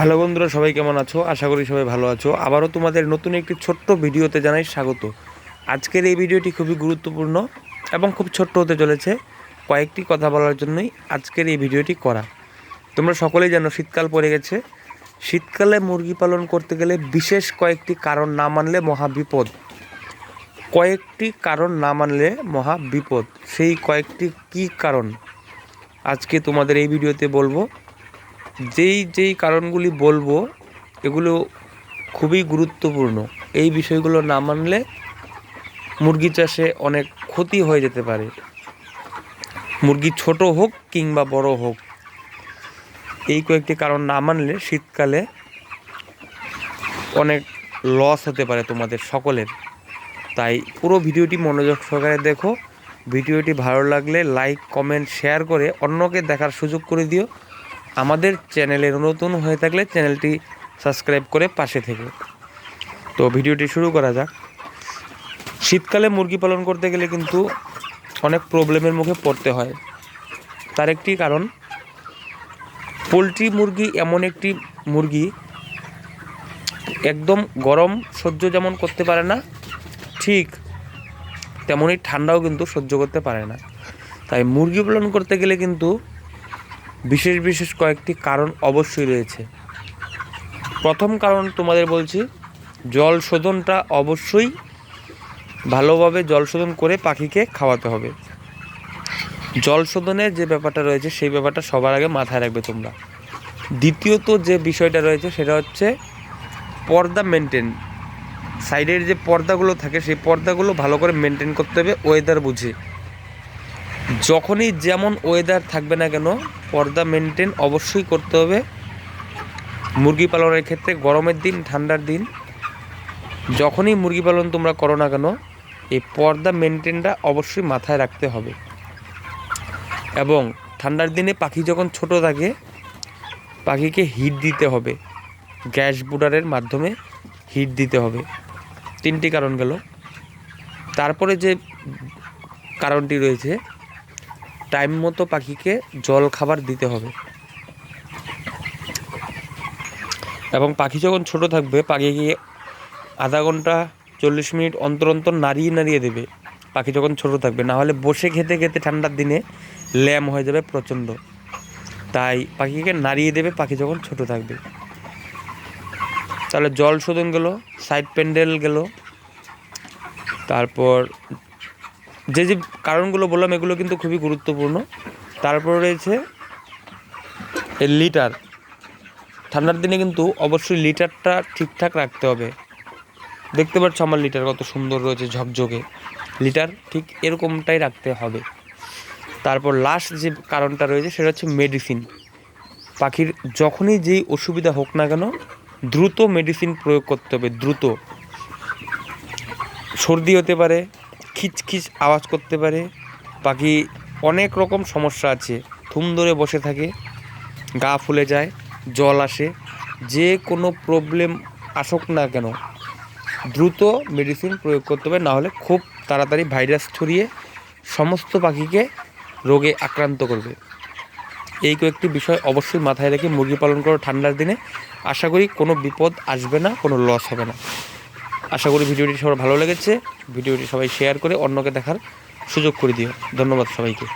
Hello বন্ধুরা, সবাই কেমন আছো? আশা করি সবাই ভালো আছো। আবারও তোমাদের নতুন একটি ছোট্ট ভিডিওতে জানাই স্বাগত। আজকের এই ভিডিওটি খুবই গুরুত্বপূর্ণ এবং খুব ছোট্ট হতে চলেছে। কয়েকটি কথা বলার জন্যই আজকের এই ভিডিওটি করা। তোমরা সকলেই জানো, শীতকাল পড়ে গেছে। শীতকালে মুরগি পালন করতে গেলে বিশেষ কয়েকটি কারণ না মানলে মহা বিপদ। কয়েকটি কারণ না মানলে মহা বিপদ। সেই কয়েকটি কি কারণ? আজকে তোমাদের এই ভিডিওতে বলব। যেই যেই কারণগুলি বলব, এগুলো খুবই গুরুত্বপূর্ণ। এই বিষয়গুলো না মানলে মুরগি চাষে অনেক ক্ষতি হয়ে যেতে পারে। মুরগি ছোট হোক কিংবা বড় হোক, এই কয়েকটি কারণ না মানলে শীতকালে অনেক লস হতে পারে তোমাদের সকলের। তাই পুরো ভিডিওটি মনোযোগ সহকারে দেখো। ভিডিওটি ভালো লাগলে লাইক কমেন্ট শেয়ার করে অন্যকে দেখার সুযোগ করে দিও। আমাদের চ্যানেলে নতুন হয়ে থাকলে চ্যানেলটি সাবস্ক্রাইব করে পাশে থেকে। তো ভিডিওটি শুরু করা যাক। শীতকালে মুরগি পালন করতে গেলে কিন্তু অনেক প্রবলেমের মুখে পড়তে হয়। তার একটি কারণ, পোলট্রি মুরগি এমন একটি মুরগি, একদম গরম সহ্য যেমন করতে পারে না, ঠিক তেমনই ঠান্ডাও কিন্তু সহ্য করতে পারে না। তাই মুরগি পালন করতে গেলে কিন্তু বিশেষ বিশেষ কয়েকটি কারণ অবশ্যই রয়েছে। প্রথম কারণ তোমাদের বলছি, জল শোধনটা অবশ্যই ভালোভাবে জল শোধন করে পাখিকে খাওয়াতে হবে। জল শোধনের যে ব্যাপারটা রয়েছে, সেই ব্যাপারটা সবার আগে মাথায় রাখবে তোমরা। দ্বিতীয়ত যে বিষয়টা রয়েছে, সেটা হচ্ছে পর্দা মেনটেন সাইডের যে পর্দাগুলো থাকে, সেই পর্দাগুলো ভালো করে মেনটেন করতে হবে ওয়েদার বুঝে। যখনই যেমন ওয়েদার থাকবে না কেন, পর্দা মেনটেন অবশ্যই করতে হবে। মুরগি পালনের ক্ষেত্রে গরমের দিন, ঠান্ডার দিন, যখনই মুরগি পালন তোমরা করো না কেন, এই পর্দা মেনটেনটা অবশ্যই মাথায় রাখতে হবে। এবং ঠান্ডার দিনে পাখি যখন ছোট থাকে, পাখিকে হিট দিতে হবে। গ্যাস বুডারের মাধ্যমে হিট দিতে হবে। তিনটি কারণ গেল। তারপরে যে কারণটি রয়েছে টাইম মতো পাখিকে জল খাবার দিতে হবে। এবং পাখি যখন ছোট থাকবে, পাখিকে আধা ঘণ্টা চল্লিশ মিনিট অন্তর অন্তর নাড়িয়ে নাড়িয়ে দেবে। পাখি যখন ছোট থাকবে, না হলে বসে খেতে খেতে ঠান্ডার দিনে ল্যাম হয়ে যাবে প্রচণ্ড। তাই পাখিকে নাড়িয়ে দেবে পাখি যখন ছোট থাকবে। তাহলে জল শোধন গেল সাইড প্যান্ডেল গেল। তারপর যে যে কারণগুলো বললাম, এগুলো কিন্তু খুবই গুরুত্বপূর্ণ। তারপর রয়েছে লিটার। ঠান্ডার দিনে কিন্তু অবশ্যই লিটারটা ঠিকঠাক রাখতে হবে। দেখতে পাচ্ছ আমার লিটার কত সুন্দর রয়েছে ঝকঝকে। লিটার ঠিক এরকমটাই রাখতে হবে। তারপর লাস্ট যে কারণটা রয়েছে, সেটা হচ্ছে মেডিসিন পাখির যখনই যেই অসুবিধা হোক না কেন, দ্রুত মেডিসিন প্রয়োগ করতে হবে, দ্রুত। সর্দি হতে পারে খিচখিচ আওয়াজ করতে পারে। পাখি অনেক রকম সমস্যা আছে। থুম ধরে বসে থাকে, গা ফুলে যায়, জল আসে। যে কোনো প্রবলেম আসুক না কেন, দ্রুত মেডিসিন প্রয়োগ করতে হবে। নাহলে খুব তাড়াতাড়ি ভাইরাস ছড়িয়ে সমস্ত পাখিকে রোগে আক্রান্ত করবে। এই কয়েকটি বিষয় অবশ্যই মাথায় রেখে মুরগি পালন করো ঠান্ডার দিনে। আশা করি কোনো বিপদ আসবে না, কোনো লস হবে না। আশা করি ভিডিওটি সবার ভালো লেগেছে। ভিডিওটি সবাই শেয়ার করে অন্যকে দেখার সুযোগ করে দিও। ধন্যবাদ সবাইকে।